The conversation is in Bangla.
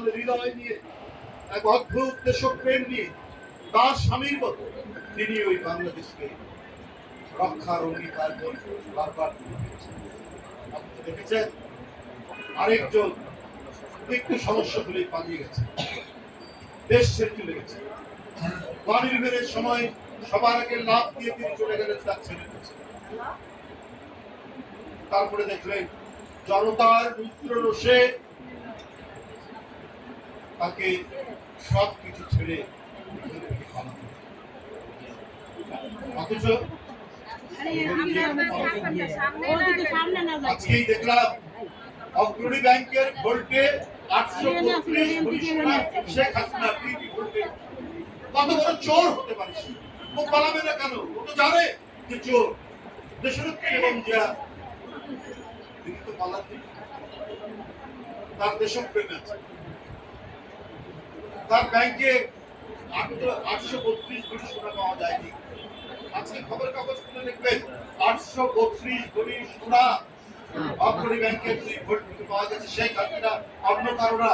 হৃদয় নিয়ে, এক অদ্ভুত নিয়ে, তার স্বামীর তিনি ওই বাংলাদেশকে রক্ষার অঙ্গীকার করে বারবার দেখেছেন? আরেকজন একটু সমস্যা পালিয়ে গেছে। দেশ ছেড়ে চলে গেছে। বাণিজ্যের সময় সবার আগে লাভ দিয়ে তিনি চলে গেলেন, তার। তারপরে দেখলেন, জনতার রুদ্র রোষে তাকে সব কিছু ছেড়ে। অথচ আজকেই দেখলাম অগ্রণী ব্যাংকের ভোল্টে আটশো শেখ হাসিনা কত বড় চোর হতে পারে ও পালাবে না কেন? ও তো জানে যে চোর। দেশরক্ষী এবং তিনি তো পালাতে তার দেশপ্রেম আছে। তার ব্যাংকে আটশো বত্রিশ কোটি সোনা পাওয়া যায়নি। আজকে খবর কাগজ খুলে দেখবেন, আটশো বত্রিশ কোটি সোনা অগ্রণী ব্যাংকের ভোট পাওয়া গেছে। সেই কারণে অন্য কারোরা